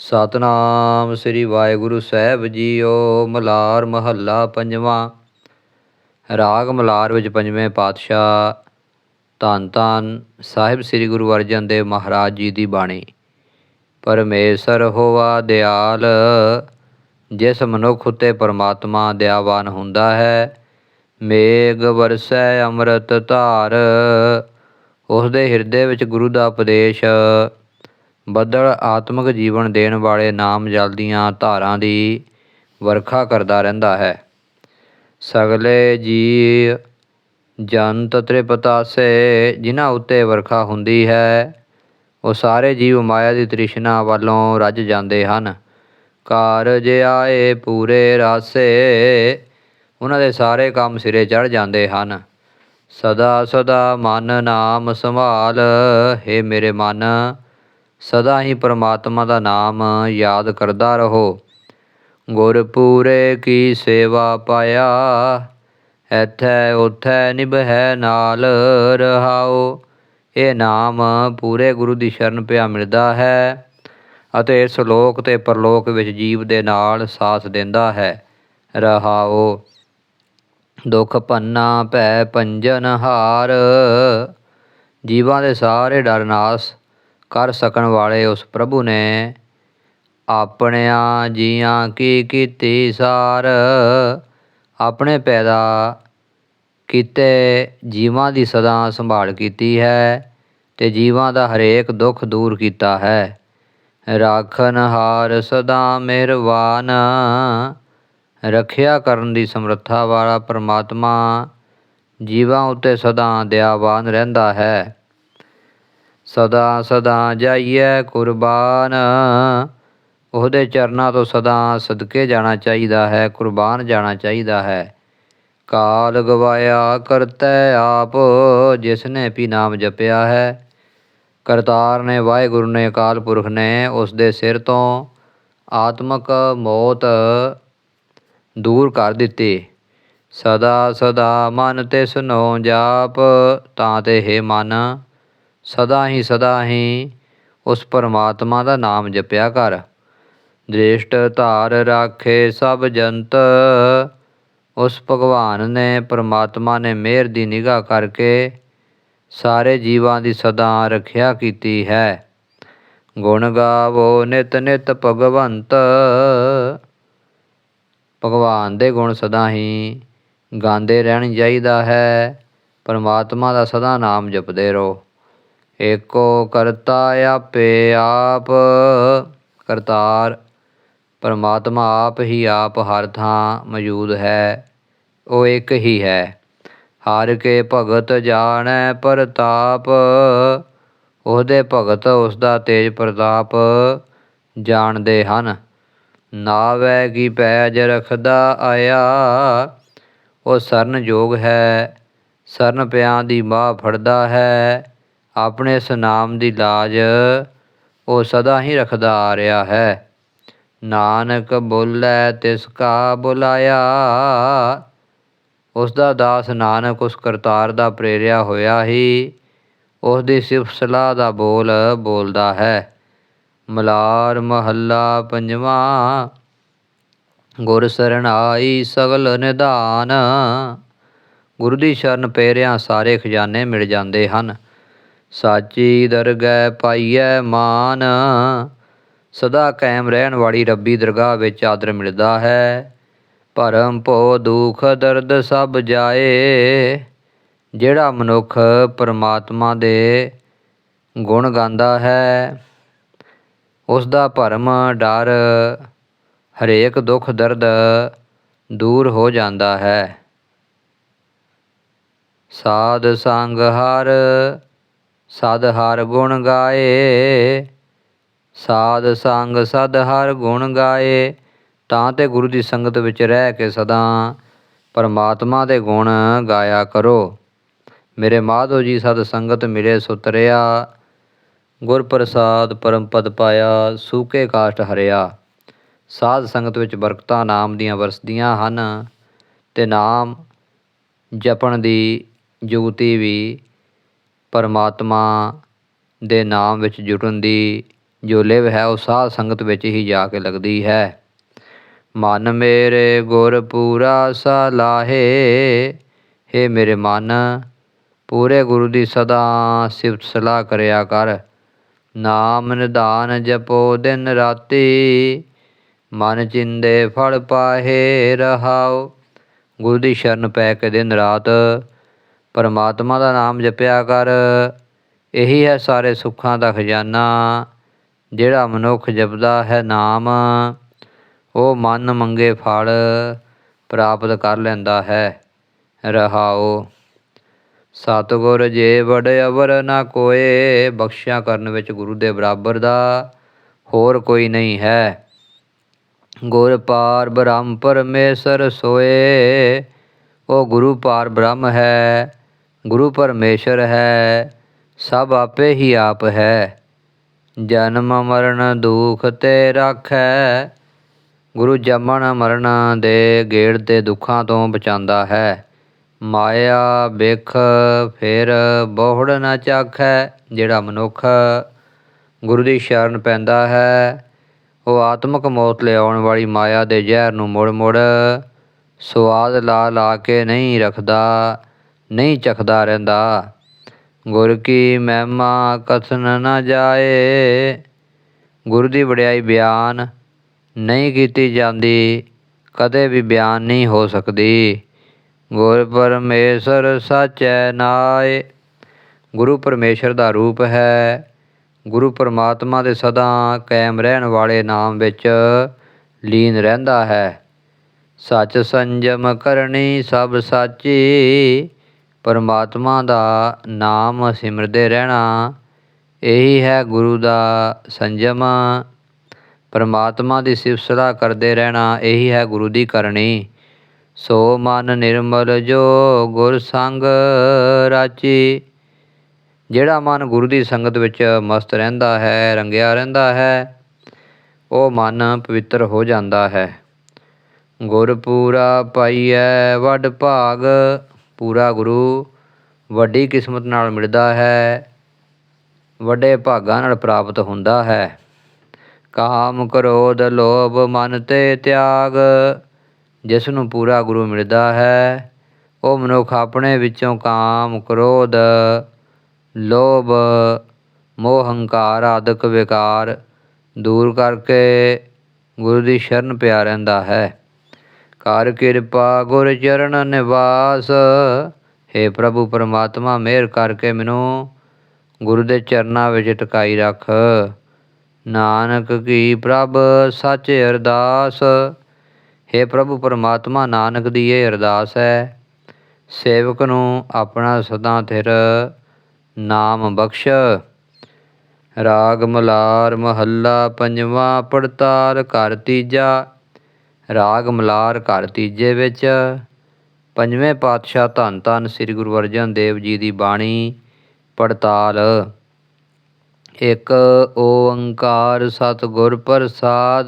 ਸਤਨਾਮ ਸ੍ਰੀ ਵਾਹਿਗੁਰੂ ਸਾਹਿਬ ਜੀਓ, ਮਲਾਰ ਮਹੱਲਾ ਪੰਜਵਾਂ। ਰਾਗ ਮਲਾਰ ਵਿੱਚ ਪੰਜਵੇਂ ਪਾਤਸ਼ਾਹ ਧੰਨ ਧੰਨ ਸਾਹਿਬ ਸ੍ਰੀ ਗੁਰੂ ਅਰਜਨ ਦੇਵ ਮਹਾਰਾਜ ਜੀ ਦੀ ਬਾਣੀ। ਪਰਮੇਸ਼ਰ ਹੋਵਾ ਦਿਆਲ, ਜਿਸ ਮਨੁੱਖ ਉਤੇ ਪਰਮਾਤਮਾ ਦਿਆਵਾਨ ਹੁੰਦਾ ਹੈ, ਮੇਘ ਵਰਸੈ ਅੰਮ੍ਰਿਤ ਧਾਰ। ਉਸ ਦੇ ਹਿਰਦੇ ਵਿੱਚ ਗੁਰੂ ਦਾ ਉਪਦੇਸ਼ ਬੱਦਲ ਆਤਮਿਕ ਜੀਵਨ ਦੇਣ ਵਾਲੇ ਨਾਮ ਜਲ ਦੀਆਂ ਧਾਰਾਂ ਦੀ ਵਰਖਾ ਕਰਦਾ ਰਹਿੰਦਾ ਹੈ। ਸਗਲੇ ਜੀ ਜੰਤ ਤ੍ਰਿਪਤਾਸੇ, ਜਿਨ੍ਹਾਂ ਉੱਤੇ ਵਰਖਾ ਹੁੰਦੀ ਹੈ, ਉਹ ਸਾਰੇ ਜੀਵ ਮਾਇਆ ਦੀ ਤ੍ਰਿਸ਼ਨਾ ਵੱਲੋਂ ਰੱਜ ਜਾਂਦੇ ਹਨ। ਕਾਰਜ ਆਏ, ਪੂਰੇ ਰਾਸੇ, ਉਹਨਾਂ ਦੇ ਸਾਰੇ ਕੰਮ ਸਿਰੇ ਚੜ ਜਾਂਦੇ ਹਨ। ਸਦਾ ਸਦਾ ਮਨ ਨਾਮ ਸੰਭਾਲ, ਹੈ ਮੇਰੇ ਮਨ ਸਦਾ ਹੀ ਪਰਮਾਤਮਾ ਦਾ ਨਾਮ ਯਾਦ ਕਰਦਾ ਰਹੋ। ਗੁਰਪੂਰੇ ਕੀ ਸੇਵਾ ਪਾਇਆ, ਐਥੈ ਉਥੈ ਨਿਭੈ ਨਾਲ ਰਹਾਓ। ਇਹ ਨਾਮ ਪੂਰੇ ਗੁਰੂ ਦੀ ਸ਼ਰਨ ਪਿਆ ਮਿਲਦਾ ਹੈ ਅਤੇ ਇਸ ਲੋਕ ਤੇ ਪਰਲੋਕ ਵਿੱਚ ਜੀਵ ਦੇ ਨਾਲ ਸਾਥ ਦਿੰਦਾ ਹੈ। ਰਹਾਓ। ਦੁੱਖ ਪੰਨਾ ਭੈ ਪੰਜਨ ਹਾਰ, ਜੀਵਾਂ ਦੇ ਸਾਰੇ ਡਰ ਨਾਸ ਕਰ ਸਕਣ ਵਾਲੇ ਉਸ ਪ੍ਰਭੂ ਨੇ ਆਪਣਿਆਂ ਜੀਆਂ ਕੀ ਕੀਤੀ ਸਾਰ? ਆਪਣੇ ਪੈਦਾ ਕੀਤੇ ਜੀਵਾਂ ਦੀ ਸਦਾ ਸੰਭਾਲ ਕੀਤੀ ਹੈ ਤੇ ਜੀਵਾਂ ਦਾ ਹਰੇਕ ਦੁੱਖ ਦੂਰ ਕੀਤਾ ਹੈ। ਰਾਖਨ ਹਾਰ ਸਦਾ ਮਿਹਰਬਾਨ ਰੱਖਿਆ ਕਰਨ ਦੀ ਸਮਰੱਥਾ ਵਾਲਾ ਪਰਮਾਤਮਾ ਜੀਵਾਂ ਉੱਤੇ ਸਦਾ ਦਇਆਵਾਨ ਰਹਿੰਦਾ ਹੈ। ਸਦਾ ਸਦਾ ਜਾਈਏ ਕੁਰਬਾਨ। ਉਹਦੇ ਚਰਨਾਂ ਤੋਂ ਸਦਾ ਸਦਕੇ ਜਾਣਾ ਚਾਹੀਦਾ ਹੈ, ਕੁਰਬਾਨ ਜਾਣਾ ਚਾਹੀਦਾ ਹੈ। ਕਾਲ ਗਵਾਇਆ ਕਰਤੈ ਆਪ ਜਿਸ ਨੇ ਵੀ ਨਾਮ ਜਪਿਆ ਹੈ। ਕਰਤਾਰ ਨੇ, ਵਾਹਿਗੁਰੂ ਨੇ, ਅਕਾਲ ਪੁਰਖ ਨੇ ਉਸ ਦੇ ਸਿਰ ਤੋਂ ਆਤਮਕ ਮੌਤ ਦੂਰ ਕਰ ਦਿੱਤੀ। ਸਦਾ ਸਦਾ ਮਨ ਤੇ ਸੁਨੋ ਜਾਪ, ਤਾਂ ਤੇ ਹੈ ਮਨ ਸਦਾ ਹੀ ਸਦਾ ਹੀ ਉਸ ਪਰਮਾਤਮਾ ਦਾ ਨਾਮ ਜਪਿਆ ਕਰ। ਦ੍ਰਿਸ਼ਟ ਧਾਰ ਰਾਖੇ ਸਭ ਜੰਤ। ਉਸ ਭਗਵਾਨ ਨੇ ਪਰਮਾਤਮਾ ਨੇ ਮਿਹਰ ਦੀ ਨਿਗਾਹ ਕਰਕੇ ਸਾਰੇ ਜੀਵਾਂ ਦੀ ਸਦਾ ਰੱਖਿਆ ਕੀਤੀ ਹੈ। ਗੁਣ ਗਾਵੋ ਨਿਤ ਨਿਤ ਭਗਵੰਤ। ਭਗਵਾਨ ਦੇ ਗੁਣ ਸਦਾ ਹੀ ਗਾਉਂਦੇ ਰਹਿਣ ਚਾਹੀਦਾ ਹੈ। ਪਰਮਾਤਮਾ ਦਾ ਸਦਾ ਨਾਮ ਜਪਦੇ ਰਹੋ। ਏਕੋ ਕਰਤਾ ਆਪੇ ਆਪ, ਕਰਤਾਰ ਪਰਮਾਤਮਾ ਆਪ ਹੀ ਆਪ ਹਰ ਥਾਂ ਮੌਜੂਦ ਹੈ, ਉਹ ਇੱਕ ਹੀ ਹੈ। ਹਰ ਕੇ ਭਗਤ ਜਾਣੈ ਪ੍ਰਤਾਪ, ਉਹਦੇ ਭਗਤ ਉਸ ਦਾ ਤੇਜ ਪ੍ਰਤਾਪ ਜਾਣਦੇ ਹਨ। ਨਾਵੈ ਕੀ ਪੈਜ ਰਖਦਾ ਆਇਆ, ਉਹ ਸਰਨ ਜੋਗ ਹੈ, ਸਰਨ ਪਿਆਂ ਦੀ ਬਾਹ ਫੜਦਾ ਹੈ ਆਪਣੇ ਇਸ ਨਾਮ ਦੀ ਲਾਜ ਉਹ ਸਦਾ ਹੀ ਰੱਖਦਾ ਆ ਰਿਹਾ ਹੈ। ਨਾਨਕ ਬੋਲੇ, ਤਿਸ ਕਾ ਬੁਲਾਇਆ। ਉਸ ਦਾ ਦਾਸ ਨਾਨਕ ਉਸ ਕਰਤਾਰ ਦਾ ਪ੍ਰੇਰਿਆ ਹੋਇਆ ਹੀ, ਉਸ ਦੀ ਸਿਫਤ ਸਲਾਹ ਦਾ ਬੋਲ ਬੋਲਦਾ ਹੈ। ਮਲਾਰ ਮਹੱਲਾ ਪੰਜਵਾਂ, ਗੁਰ ਸਰਣਾਈ ਸਗਲ ਨਿਧਾਨ। ਗੁਰੂ ਦੀ ਸ਼ਰਨ ਪੈਰਿਆਂ ਸਾਰੇ ਖਜ਼ਾਨੇ ਮਿਲ ਜਾਂਦੇ ਹਨ। ਸਾਚੀ ਦਰਗਹਿ ਪਾਈਐ ਮਾਨ। ਸਦਾ ਕਾਇਮ ਰਹਿਣ ਵਾਲੀ ਰੱਬੀ ਦਰਗਾਹ ਵਿੱਚ ਆਦਰ ਮਿਲਦਾ ਹੈ। ਭਰਮ ਭੋ ਦੁਖ, ਦਰਦ ਸਭ ਜਾਏ। ਜਿਹੜਾ ਮਨੁੱਖ ਪਰਮਾਤਮਾ ਦੇ ਗੁਣ ਗਾਉਂਦਾ ਹੈ ਉਸ ਦਾ ਭਰਮ, ਡਰ, ਹਰੇਕ ਦੁੱਖ, ਦਰਦ ਦੂਰ ਹੋ ਜਾਂਦਾ ਹੈ। ਸਾਧ ਸੰਗ ਹਰ ਸਦ ਹਰ ਗੁਣ ਗਾਏ, ਸਾਧ ਸੰਗ ਸਦ ਹਰ ਗੁਣ ਗਾਏ, ਤਾਂ ਤੇ ਗੁਰੂ ਦੀ ਸੰਗਤ ਵਿੱਚ ਰਹਿ ਕੇ ਸਦਾ ਪਰਮਾਤਮਾ ਦੇ ਗੁਣ ਗਾਇਆ ਕਰੋ। ਮੇਰੇ ਮਾਧੋ ਜੀ ਸਦ ਸੰਗਤ ਮਿਲੇ ਸੁਤਰਿਆ ਗੁਰ ਪ੍ਰਸਾਦ ਪਰਮ ਪਦ ਪਾਇਆ, ਸੂਕੇ ਕਾਸ਼ਟ ਹਰਿਆ। ਸਾਧ ਸੰਗਤ ਵਿੱਚ ਬਰਕਤਾਂ ਨਾਮ ਦੀਆਂ ਵਰਸਦੀਆਂ ਹਨ, ਤੇ ਨਾਮ ਜਪਣ ਦੀ ਜੁਗਤੀ ਵੀ ਪਰਮਾਤਮਾ ਦੇ ਨਾਮ ਵਿੱਚ ਜੁਟਣ ਦੀ ਜੋ ਲਿਵ ਹੈ, ਉਹ ਸਾਧ ਸੰਗਤ ਵਿੱਚ ਹੀ ਜਾ ਕੇ ਲੱਗਦੀ ਹੈ। ਮਨ ਮੇਰੇ ਗੁਰ ਪੂਰਾ ਸਲਾਹੇ ਹੇ ਮੇਰੇ ਮਨ, ਪੂਰੇ ਗੁਰੂ ਦੀ ਸਦਾ ਸਿਫਤ ਸਲਾਹ ਕਰਿਆ ਕਰ। ਨਾਮ ਨਿਧਾਨ ਜਪੋ ਦਿਨ ਰਾਤੀ, ਮਨ ਚਿੰਦੇ ਫਲ ਪਾਹੇ ਰਹਾਓ। ਗੁਰੂ ਦੀ ਸ਼ਰਨ ਪੈ ਕੇ ਦਿਨ ਰਾਤ ਪਰਮਾਤਮਾ ਦਾ ਨਾਮ ਜਪਿਆ ਕਰ। ਇਹੀ ਹੈ ਸਾਰੇ ਸੁੱਖਾਂ ਦਾ ਖਜ਼ਾਨਾ। ਜਿਹੜਾ ਮਨੁੱਖ ਜਪਦਾ ਹੈ ਨਾਮ, ਉਹ ਮਨ ਮੰਗੇ ਫਲ ਪ੍ਰਾਪਤ ਕਰ ਲੈਂਦਾ ਹੈ। ਰਹਾਓ ਸਤਿਗੁਰ ਜੇ ਵਡ ਅਵਰ ਨਾ ਕੋਏ, ਬਖਸ਼ਿਆ ਕਰਨ ਵਿੱਚ ਗੁਰੂ ਦੇ ਬਰਾਬਰ ਦਾ ਹੋਰ ਕੋਈ ਨਹੀਂ ਹੈ। ਗੁਰ ਪਾਰ ਬ੍ਰਹਮ ਪਰਮੇਸ਼ਰ ਸੋਏ, ਉਹ ਗੁਰੂ ਪਾਰ ਬ੍ਰਹਮ ਹੈ। ਗੁਰੂ ਪਰਮੇਸ਼ਰ ਹੈ, ਸਭ ਆਪੇ ਹੀ ਆਪ ਹੈ। ਜਨਮ ਮਰਨ ਦੁਖ ਤੇ ਰਾਖੈ, ਗੁਰੂ ਜੰਮਣ ਮਰਨ ਦੇ ਗੇੜ ਤੇ ਦੁੱਖਾਂ ਤੋਂ ਬਚਾਉਂਦਾ ਹੈ। ਮਾਇਆ ਬਿਖ ਫਿਰ ਬਹੁੜ ਨਾ ਚਾਖੈ, ਜਿਹੜਾ ਮਨੁੱਖ ਗੁਰੂ ਦੀ ਸ਼ਰਨ ਪੈਂਦਾ ਹੈ, ਉਹ ਆਤਮਿਕ ਮੌਤ ਲਿਆਉਣ ਵਾਲੀ ਮਾਇਆ ਦੇ ਜ਼ਹਿਰ ਨੂੰ ਮੁੜ ਮੁੜ ਸਵਾਦ ਲਾ ਲਾ ਕੇ ਨਹੀਂ ਰੱਖਦਾ। ਨਹੀਂ ਚਖਦਾ ਰਹਿੰਦਾ। ਗੁਰ ਕੀ ਮਹਿਮਾ ਕਥਨ ਨਾ ਜਾਏ। ਗੁਰੂ ਦੀ ਵਡਿਆਈ ਬਿਆਨ ਨਹੀਂ ਕੀਤੀ ਜਾਂਦੀ, ਕਦੇ ਵੀ ਬਿਆਨ ਨਹੀਂ ਹੋ ਸਕਦੀ। ਗੁਰ ਪਰਮੇਸ਼ਰ ਸਾਚੈ ਨਾਏ। ਗੁਰੂ ਪਰਮੇਸ਼ਰ ਦਾ ਰੂਪ ਹੈ। ਗੁਰੂ ਪਰਮਾਤਮਾ ਦੇ ਸਦਾ ਕਾਇਮ ਰਹਿਣ ਵਾਲੇ ਨਾਮ ਵਿੱਚ ਲੀਨ ਰਹਿੰਦਾ ਹੈ। ਸੱਚ ਸੰਜਮ ਕਰਨੀ ਸਭ ਸਾਚੀ। ਪਰਮਾਤਮਾ ਦਾ ਨਾਮ ਸਿਮਰਦੇ ਰਹਿਣਾ। ਇਹੀ ਹੈ ਗੁਰੂ ਦਾ ਸੰਜਮ। ਪਰਮਾਤਮਾ ਦੀ ਸਿਫਤ ਸਲਾਹ ਕਰਦੇ ਰਹਿਣਾ, ਇਹੀ ਹੈ ਗੁਰੂ ਦੀ ਕਰਨੀ। ਸੋ ਮਨ ਨਿਰਮਲ ਜੋ ਗੁਰ ਸੰਗ ਰਾਚੀ। ਜਿਹੜਾ ਮਨ ਗੁਰੂ ਦੀ ਸੰਗਤ ਵਿੱਚ ਮਸਤ ਰਹਿੰਦਾ ਹੈ, ਰੰਗਿਆ ਰਹਿੰਦਾ ਹੈ, ਉਹ ਮਨ ਪਵਿੱਤਰ ਹੋ ਜਾਂਦਾ ਹੈ। ਗੁਰ ਪੂਰਾ ਪਾਈਐ, ਵੱਡ ਭਾਗ। ਪੂਰਾ ਗੁਰੂ, ਵੱਡੀ ਕਿਸਮਤ ਨਾਲ ਮਿਲਦਾ ਹੈ, ਵੱਡੇ ਭਾਗਾਂ ਨਾਲ ਪ੍ਰਾਪਤ ਹੁੰਦਾ ਹੈ। ਕਾਮ ਕ੍ਰੋਧ ਲੋਭ ਮਨ ਤੇ ਤਿਆਗ, ਜਿਸ ਨੂੰ ਪੂਰਾ ਗੁਰੂ ਮਿਲਦਾ ਹੈ, ਉਹ ਮਨੁੱਖ ਆਪਣੇ ਵਿੱਚੋਂ ਕਾਮ ਕ੍ਰੋਧ, ਲੋਭ, ਮੋਹ ਹੰਕਾਰ ਆਦਿਕ ਵਿਕਾਰ ਦੂਰ ਕਰਕੇ ਗੁਰੂ ਦੀ ਸ਼ਰਨ ਪਿਆ ਰਹਿੰਦਾ ਹੈ। ਕਰ ਕਿਰਪਾ ਗੁਰ ਚਰਨ ਨਿਵਾਸ। हे ਪ੍ਰਭੂ ਪਰਮਾਤਮਾ, ਮਿਹਰ ਕਰਕੇ ਮੈਨੂੰ ਗੁਰੂ ਦੇ ਚਰਨਾਂ ਵਿੱਚ ਟਿਕਾਈ ਰੱਖ। ਨਾਨਕ ਕੀ ਪ੍ਰਭ, ਸੱਚ ਅਰਦਾਸ। हे ਪ੍ਰਭੂ ਪਰਮਾਤਮਾ, ਨਾਨਕ ਦੀ ਇਹ ਅਰਦਾਸ ਹੈ, ਸੇਵਕ ਨੂੰ ਆਪਣਾ ਸਦਾ ਥਿਰ ਨਾਮ ਬਖਸ਼। ਰਾਗ ਮਲਾਰ ਮਹੱਲਾ, ਪੰਜਵਾਂ ਪੜਤਾਲ ਘਰ ਤੀਜਾ। ਰਾਗ ਮਲਾਰ ਘਰ ਤੀਜੇ ਵਿੱਚ। ਪੰਜਵੇਂ ਪਾਤਸ਼ਾਹ ਧੰਨ ਧੰਨ ਸ੍ਰੀ ਗੁਰੂ ਅਰਜਨ ਦੇਵ ਜੀ ਦੀ ਬਾਣੀ, ਪੜਤਾਲ। ਇੱਕ, ਓੰਕਾਰ ਸਤਿਗੁਰ ਪ੍ਰਸਾਦ।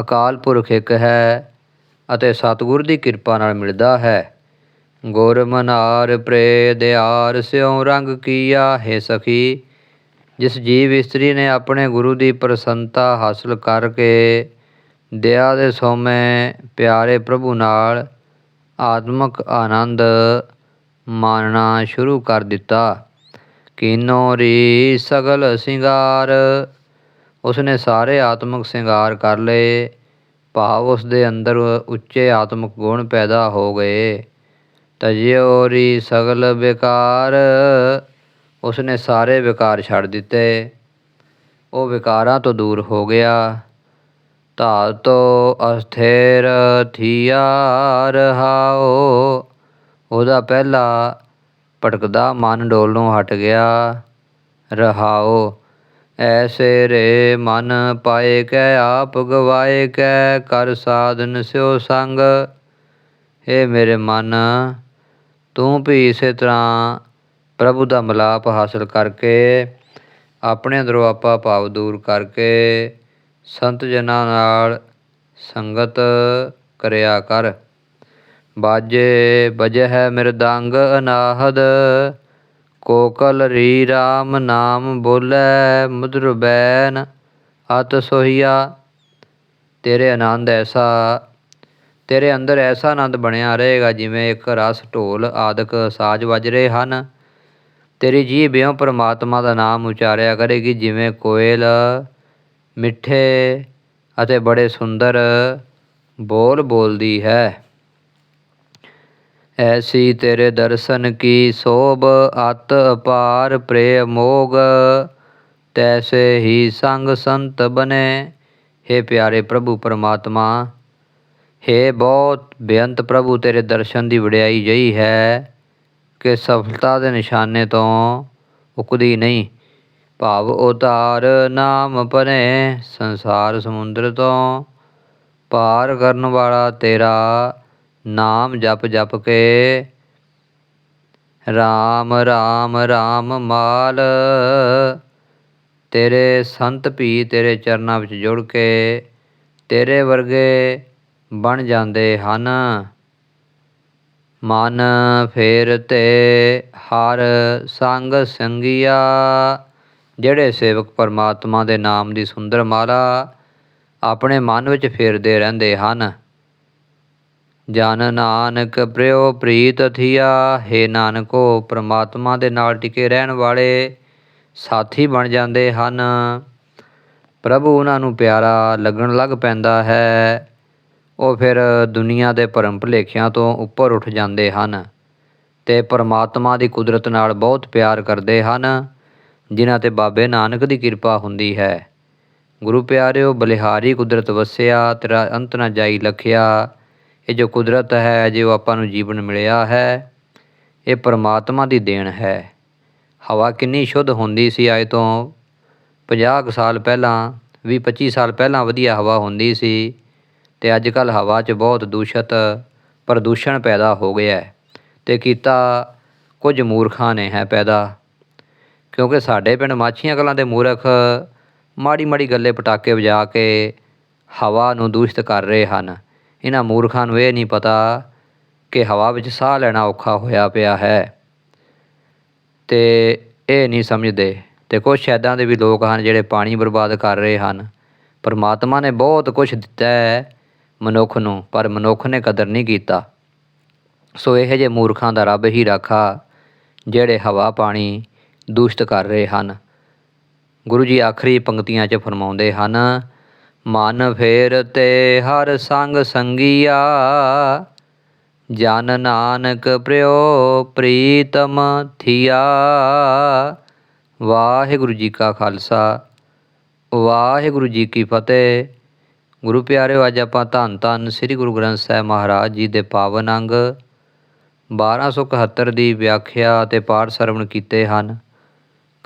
ਅਕਾਲ ਪੁਰਖ ਇੱਕ ਹੈ ਅਤੇ ਸਤਿਗੁਰ ਦੀ ਕਿਰਪਾ ਨਾਲ ਮਿਲਦਾ ਹੈ। ਗੁਰ ਮਨਾਰ ਪ੍ਰੇ ਦਿਆਰ, ਸਿਉ ਰੰਗ ਕੀਆ ਹੈ ਸਖੀ। ਜਿਸ ਜੀਵ ਇਸਤਰੀ ਨੇ ਆਪਣੇ ਗੁਰੂ ਦੀ ਪ੍ਰਸੰਨਤਾ ਹਾਸਲ ਕਰਕੇ ਦਇਆ ਦੇ ਸੋਮੇ ਪਿਆਰੇ ਪ੍ਰਭੂ ਨਾਲ ਆਤਮਿਕ ਆਨੰਦ ਮਾਣਨਾ ਸ਼ੁਰੂ ਕਰ ਦਿੱਤਾ। ਕਿਨੋ ਰੀ ਸਗਲ ਸਿੰਗਾਰ, ਉਸਨੇ ਸਾਰੇ ਆਤਮਿਕ ਸਿੰਗਾਰ ਕਰ ਲਏ। ਭਾਵ ਉਸ ਦੇ ਅੰਦਰ ਉੱਚੇ ਆਤਮਿਕ ਗੁਣ ਪੈਦਾ ਹੋ ਗਏ। ਤਜਿਓ ਰੀ ਸਗਲ ਵਿਕਾਰ, ਉਸਨੇ ਸਾਰੇ ਵਿਕਾਰ ਛੱਡ ਦਿੱਤੇ। ਉਹ ਵਿਕਾਰਾਂ ਤੋਂ ਦੂਰ ਹੋ ਗਿਆ। ਧਾਤੋ ਅਸਥਿਰ ਥੀਆ ਰਹਾਓ। ਉਹਦਾ ਪਹਿਲਾ ਭਟਕਦਾ ਮਨ ਡੋਲੋਂ ਹਟ ਗਿਆ, ਰਹਾਓ। ਐਸੇ ਰੇ ਮਨ ਪਾਏ ਕੈ, ਆਪ ਗਵਾਏ ਕੈ, ਕਰ ਸਾਧਨ ਸਿਓ ਸੰਗ। ਏ ਮੇਰੇ ਮਨ, ਤੂੰ ਵੀ ਇਸੇ ਤਰ੍ਹਾਂ ਪ੍ਰਭੂ ਦਾ ਮਿਲਾਪ ਹਾਸਲ ਕਰਕੇ, ਆਪਣੇ ਅੰਦਰੋਂ ਆਪਾ ਭਾਵ ਦੂਰ ਕਰਕੇ ਸੰਤ ਜਨਾਂ ਨਾਲ ਸੰਗਤ ਕਰਿਆ ਕਰ। ਬਾਜੇ ਬਜਹਿ ਮਿਰਦੰਗ ਅਨਾਹਦ, ਕੋਕਲ ਰੀ ਰਾਮ ਨਾਮ ਬੋਲੇ ਮਧੁਰ ਬੈਨ, ਅਤ ਸੋਹੀਆ। ਤੇਰੇ ਆਨੰਦ ਐਸਾ, ਤੇਰੇ ਅੰਦਰ ਐਸਾ ਆਨੰਦ ਬਣਿਆ ਰਹੇਗਾ ਜਿਵੇਂ ਇੱਕ ਰਸ, ਢੋਲ ਆਦਿਕ ਸਾਜ਼ ਵੱਜ ਰਹੇ ਹਨ। ਤੇਰੀ ਜੀਭ ਇਉਂ ਪਰਮਾਤਮਾ ਦਾ ਨਾਮ ਉਚਾਰਿਆ ਕਰੇਗੀ ਜਿਵੇਂ ਕੋਇਲ ਮਿੱਠੇ ਅਤੇ ਬੜੇ ਸੁੰਦਰ ਬੋਲ ਬੋਲਦੀ ਹੈ। ਐਸੀ ਤੇਰੇ ਦਰਸ਼ਨ ਕੀ ਸੋਭ ਅਤ ਅਪਾਰ ਪ੍ਰੇਮੋਗ ਤੈਸੇ ਹੀ ਸੰਗ ਸੰਤ ਬਨੇ। हे ਪਿਆਰੇ ਪ੍ਰਭੂ ਪਰਮਾਤਮਾ हे ਬਹੁਤ ਬੇਅੰਤ ਪ੍ਰਭੂ, ਤੇਰੇ ਦਰਸ਼ਨ ਦੀ ਵਡਿਆਈ ਜਈ ਹੈ ਕਿ ਸਫਲਤਾ ਦੇ ਨਿਸ਼ਾਨੇ ਤੋਂ ਉਕਦੀ ਨਹੀਂ। ਭਾਵ ਉਤਾਰ ਨਾਮ ਪਰੇ ਸੰਸਾਰ ਸਮੁੰਦਰ ਤੋਂ ਪਾਰ ਕਰਨ ਵਾਲਾ ਤੇਰਾ ਨਾਮ ਜਪ ਜਪ ਕੇ ਰਾਮ ਰਾਮ ਰਾਮ ਮਾਲ ਤੇਰੇ ਸੰਤ ਵੀ ਤੇਰੇ ਚਰਨਾਂ ਵਿੱਚ ਜੁੜ ਕੇ ਤੇਰੇ ਵਰਗੇ ਬਣ ਜਾਂਦੇ ਹਨ। ਮਨ ਫੇਰ ਤੇ ਹਰ ਸੰਗ ਸੰਗੀਆ ਜਿਹੜੇ ਸੇਵਕ ਪਰਮਾਤਮਾ ਦੇ ਨਾਮ ਦੀ ਸੁੰਦਰ ਮਾਲਾ ਆਪਣੇ ਮਨ ਵਿੱਚ ਫੇਰਦੇ ਰਹਿੰਦੇ ਹਨ। ਜਨ ਨਾਨਕ ਪ੍ਰਿਓ ਪ੍ਰੀਤ ਥੀਆ, ਹੈ ਨਾਨਕੋ, ਪ੍ਰਮਾਤਮਾ ਦੇ ਨਾਲ ਟਿਕੇ ਰਹਿਣ ਵਾਲੇ ਸਾਥੀ ਬਣ ਜਾਂਦੇ ਹਨ। ਪ੍ਰਭੂ ਉਹਨਾਂ ਨੂੰ ਪਿਆਰਾ ਲੱਗਣ ਲੱਗ ਪੈਂਦਾ ਹੈ। ਉਹ ਫਿਰ ਦੁਨੀਆ ਦੇ ਭਰਮ ਭੁਲੇਖਿਆਂ ਤੋਂ ਉੱਪਰ ਉੱਠ ਜਾਂਦੇ ਹਨ ਤੇ ਪਰਮਾਤਮਾ ਦੀ ਕੁਦਰਤ ਨਾਲ ਬਹੁਤ ਪਿਆਰ ਕਰਦੇ ਹਨ। ਜਿਨ੍ਹਾਂ ਤੇ ਬਾਬੇ ਨਾਨਕ ਦੀ ਕਿਰਪਾ ਹੁੰਦੀ ਹੈ। ਗੁਰੂ ਪਿਆਰਿਓ, ਬਲਿਹਾਰੀ ਕੁਦਰਤ ਵਸਿਆ, ਤੇਰਾ ਅੰਤ ਨਾ ਜਾਈ ਲਖਿਆ। ਇਹ ਜੋ ਕੁਦਰਤ ਹੈ, ਜੋ ਆਪਾਂ ਨੂੰ ਜੀਵਨ ਮਿਲਿਆ ਹੈ, ਇਹ ਪਰਮਾਤਮਾ ਦੀ ਦੇਣ ਹੈ। ਹਵਾ ਕਿੰਨੀ ਸ਼ੁੱਧ ਹੁੰਦੀ ਸੀ ਅੱਜ ਤੋਂ। 50 ਕੁ ਸਾਲ ਪਹਿਲਾਂ 20 25 ਸਾਲ ਪਹਿਲਾਂ ਵਧੀਆ ਹਵਾ ਹੁੰਦੀ ਸੀ ਤੇ ਅੱਜ ਕੱਲ ਹਵਾ 'ਚ ਬਹੁਤ ਦੂਸ਼ਿਤ ਪ੍ਰਦੂਸ਼ਣ ਪੈਦਾ ਹੋ ਗਿਆ ਹੈ ਤੇ ਕੀਤਾ ਕੁਝ ਮੂਰਖਾਂ ਨੇ ਹੈ ਪੈਦਾ। ਕਿਉਂਕਿ ਸਾਡੇ ਪਿੰਡ ਮਾਛੀਆਂ ਕਲਾਂ ਦੇ ਮੂਰਖ ਮਾੜੀ ਮਾੜੀ ਗੱਲੇ ਪਟਾਕੇ ਵਜਾ ਕੇ ਹਵਾ ਨੂੰ ਦੂਸ਼ਿਤ ਕਰ ਰਹੇ ਹਨ। ਇਹਨਾਂ ਮੂਰਖਾਂ ਨੂੰ ਇਹ ਨਹੀਂ ਪਤਾ ਕਿ ਹਵਾ ਵਿੱਚ ਸਾਹ ਲੈਣਾ ਔਖਾ ਹੋਇਆ ਪਿਆ ਹੈ। ਤੇ ਇਹ ਨਹੀਂ ਸਮਝਦੇ ਤੇ ਕੁਛ ਐਦਾਂ ਦੇ ਵੀ ਲੋਕ ਹਨ ਜਿਹੜੇ ਪਾਣੀ ਬਰਬਾਦ ਕਰ ਰਹੇ ਹਨ। ਪਰਮਾਤਮਾ ਨੇ ਬਹੁਤ ਕੁਝ ਦਿੱਤਾ ਹੈ ਮਨੁੱਖ ਨੂੰ, ਪਰ ਮਨੁੱਖ ਨੇ ਕਦਰ ਨਹੀਂ ਕੀਤਾ। ਸੋ ਇਹੋ ਜਿਹੇ ਮੂਰਖਾਂ ਦਾ ਰੱਬ ਹੀ ਰਾਖਾ, ਜਿਹੜੇ ਹਵਾ, ਪਾਣੀ ਦੂਸ਼ਿਤ ਕਰ ਰਹੇ ਹਨ। ਗੁਰੂ ਜੀ ਆਖਰੀ ਪੰਕਤੀਆਂ 'ਚ ਫਰਮਾਉਂਦੇ ਹਨ, ਮਨ ਫੇਰ ਤੇ ਹਰ ਸੰਗ ਸੰਗੀਆ, ਜਨ ਨਾਨਕ ਪ੍ਰਿਓ ਪ੍ਰੀਤਮ ਥੀਆ। ਵਾਹਿਗੁਰੂ ਜੀ ਕਾ ਖਾਲਸਾ, ਵਾਹਿਗੁਰੂ ਜੀ ਕੀ ਫਤਿਹ। ਗੁਰੂ ਪਿਆਰਿਓ, ਅੱਜ ਆਪਾਂ ਧੰਨ ਧੰਨ ਸ੍ਰੀ ਗੁਰੂ ਗ੍ਰੰਥ ਸਾਹਿਬ ਮਹਾਰਾਜ ਜੀ ਦੇ ਪਾਵਨ ਅੰਗ 1271 ਦੀ ਵਿਆਖਿਆ ਅਤੇ ਪਾਠ ਸਰਵਣ ਕੀਤੇ ਹਨ।